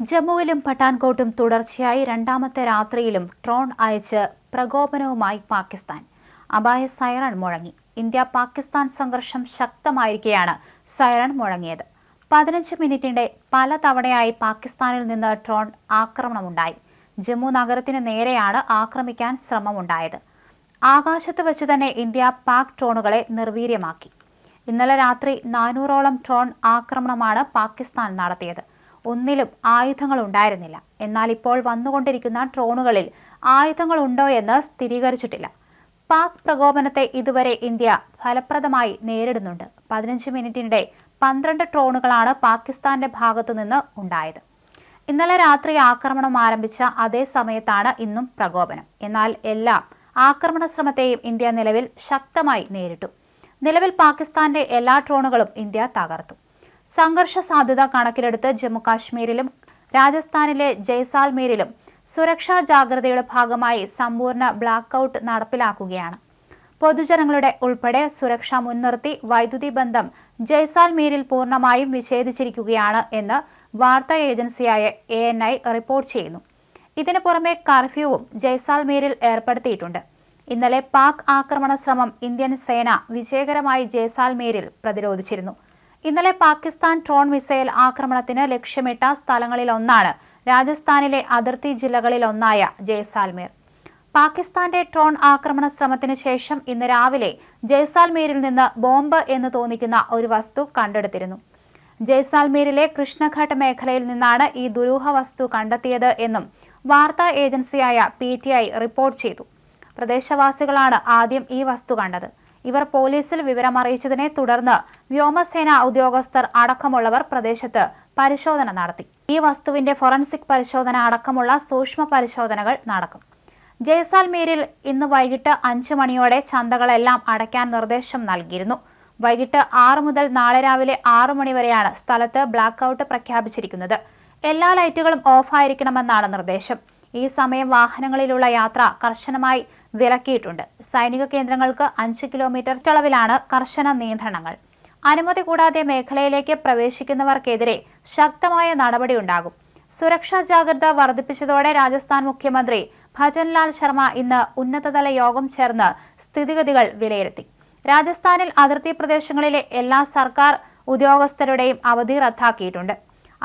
ജമ്മുവിലും പഠാൻകോട്ടും തുടർച്ചയായി രണ്ടാമത്തെ രാത്രിയിലും ഡ്രോൺ അയച്ച് പ്രകോപനവുമായി പാകിസ്ഥാൻ. അപായ സൈറൺ മുഴങ്ങി. ഇന്ത്യ പാകിസ്ഥാൻ സംഘർഷം ശക്തമായിരിക്കെയാണ് സൈറൺ മുഴങ്ങിയത്. പതിനഞ്ച് മിനിറ്റിന്റെ പല തവണയായി പാകിസ്ഥാനിൽ നിന്ന് ഡ്രോൺ ആക്രമണമുണ്ടായി. ജമ്മു നഗരത്തിന് നേരെയാണ് ആക്രമിക്കാൻ ശ്രമമുണ്ടായത്. ആകാശത്ത് വെച്ച് തന്നെ ഇന്ത്യ പാക് ഡ്രോണുകളെ നിർവീര്യമാക്കി. ഇന്നലെ രാത്രി നാനൂറോളം ഡ്രോൺ ആക്രമണമാണ് പാകിസ്ഥാൻ നടത്തിയത്. ഒന്നിലും ആയുധങ്ങൾ ഉണ്ടായിരുന്നില്ല എന്നാൽ ഇപ്പോൾ വന്നുകൊണ്ടിരിക്കുന്ന ഡ്രോണുകളിൽ ആയുധങ്ങൾ ഉണ്ടോ എന്ന് സ്ഥിരീകരിച്ചിട്ടില്ല. പാക് പ്രകോപനത്തെ ഇതുവരെ ഇന്ത്യ ഫലപ്രദമായി നേരിടുന്നുണ്ട്. പതിനഞ്ച് മിനിറ്റിനിടെ പന്ത്രണ്ട് ഡ്രോണുകളാണ് പാകിസ്ഥാന്റെ ഭാഗത്തു നിന്ന് ഉണ്ടായത്. ഇന്നലെ രാത്രി ആക്രമണം ആരംഭിച്ച അതേ സമയത്താണ് ഇന്നും പ്രകോപനം. എന്നാൽ എല്ലാം ആക്രമണ ശ്രമത്തെയും ഇന്ത്യ നിലവിൽ ശക്തമായി നേരിട്ടു. നിലവിൽ പാകിസ്ഥാന്റെ എല്ലാ ഡ്രോണുകളും ഇന്ത്യ തകർത്തു. സംഘർഷ സാധ്യത കണക്കിലെടുത്ത് ജമ്മുകാശ്മീരിലും രാജസ്ഥാനിലെ ജയ്സാൽമീരിലും സുരക്ഷാ ജാഗ്രതയുടെ ഭാഗമായി സമ്പൂർണ ബ്ലാക്ക് ഔട്ട് നടപ്പിലാക്കുകയാണ്. പൊതുജനങ്ങളുടെ ഉൾപ്പെടെ സുരക്ഷ മുൻനിർത്തി വൈദ്യുതി ബന്ധം ജയ്സാൽമീരിൽ പൂർണമായും വിച്ഛേദിച്ചിരിക്കുകയാണ് എന്ന് വാർത്താ ഏജൻസിയായ എ എൻ ഐ റിപ്പോർട്ട് ചെയ്യുന്നു. ഇതിനു പുറമെ കർഫ്യൂവും ജയ്സാൽമീരിൽ ഏർപ്പെടുത്തിയിട്ടുണ്ട്. ഇന്നലെ പാക് ആക്രമണ ശ്രമം ഇന്ത്യൻ സേന വിജയകരമായി ജയ്സാൽമീരിൽ പ്രതിരോധിച്ചിരുന്നു. ഇന്നലെ പാകിസ്ഥാൻ ഡ്രോൺ മിസൈൽ ആക്രമണത്തിന് ലക്ഷ്യമിട്ട സ്ഥലങ്ങളിലൊന്നാണ് രാജസ്ഥാനിലെ അതിർത്തി ജില്ലകളിലൊന്നായ ജയ്സാൽമീർ. പാകിസ്ഥാന്റെ ഡ്രോൺ ആക്രമണ ശ്രമത്തിന് ശേഷം ഇന്ന് രാവിലെ ജയ്സാൽമീരിൽ നിന്ന് ബോംബ് എന്ന് തോന്നിക്കുന്ന ഒരു വസ്തു കണ്ടെടുത്തിരുന്നു. ജയ്സാൽമീരിലെ കൃഷ്ണഘട്ട് മേഖലയിൽ നിന്നാണ് ഈ ദുരൂഹ വസ്തു കണ്ടെത്തിയത് എന്നും വാർത്താ ഏജൻസിയായ പി റിപ്പോർട്ട് ചെയ്തു. പ്രദേശവാസികളാണ് ആദ്യം ഈ വസ്തു കണ്ടത്. ഇവർ പോലീസിൽ വിവരമറിയിച്ചതിനെ തുടർന്ന് വ്യോമസേന ഉദ്യോഗസ്ഥർ അടക്കമുള്ളവർ പ്രദേശത്ത് പരിശോധന നടത്തി. ഈ വസ്തുവിന്റെ ഫോറൻസിക് പരിശോധന അടക്കമുള്ള സൂക്ഷ്മ പരിശോധനകൾ നടക്കും. ജയ്സാൽമീരിൽ ഇന്ന് വൈകിട്ട് അഞ്ച് മണിയോടെ ചന്തകളെല്ലാം അടയ്ക്കാൻ നിർദ്ദേശം നൽകിയിരുന്നു. വൈകിട്ട് ആറ് മുതൽ നാളെ രാവിലെ ആറു മണിവരെയാണ് സ്ഥലത്ത് ബ്ലാക്ക് ഔട്ട് പ്രഖ്യാപിച്ചിരിക്കുന്നത്. എല്ലാ ലൈറ്റുകളും ഓഫായിരിക്കണമെന്നാണ് നിർദ്ദേശം. ഈ സമയം വാഹനങ്ങളിലുള്ള യാത്ര കർശനമായി വിലക്കിയിട്ടുണ്ട്. സൈനിക കേന്ദ്രങ്ങൾക്ക് അഞ്ച് കിലോമീറ്റർ ചളവിലാണ് കർശന നിയന്ത്രണങ്ങൾ. അനുമതി കൂടാതെ മേഖലയിലേക്ക് പ്രവേശിക്കുന്നവർക്കെതിരെ ശക്തമായ നടപടിയുണ്ടാകും. സുരക്ഷാ ജാഗ്രത വർദ്ധിപ്പിച്ചതോടെ രാജസ്ഥാൻ മുഖ്യമന്ത്രി ഭജൻലാൽ ശർമ്മ ഇന്ന് ഉന്നതതല യോഗം ചേർന്ന് സ്ഥിതിഗതികൾ വിലയിരുത്തി. രാജസ്ഥാനിൽ അതിർത്തി പ്രദേശങ്ങളിലെ എല്ലാ സർക്കാർ ഉദ്യോഗസ്ഥരുടെയും അവധി റദ്ദാക്കിയിട്ടുണ്ട്.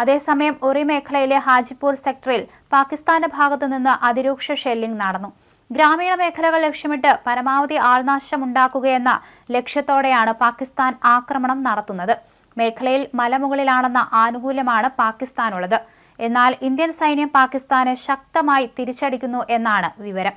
അതേസമയം ഉറി മേഖലയിലെ ഹാജിപൂർ സെക്ടറിൽ പാകിസ്ഥാന്റെ ഭാഗത്തു നിന്ന് അതിരൂക്ഷ ഷെല്ലിംഗ് നടന്നു. ഗ്രാമീണ മേഖലകൾ ലക്ഷ്യമിട്ട് പരമാവധി ആൾനാശം ഉണ്ടാക്കുകയെന്ന ലക്ഷ്യത്തോടെയാണ് പാകിസ്ഥാൻ ആക്രമണം നടത്തുന്നത്. മേഖലയിൽ മലമുകളിലാണെന്ന ആനുകൂല്യമാണ് പാകിസ്ഥാനുള്ളത്. എന്നാൽ ഇന്ത്യൻ സൈന്യം പാകിസ്ഥാനെ ശക്തമായി തിരിച്ചടിക്കുന്നു എന്നാണ് വിവരം.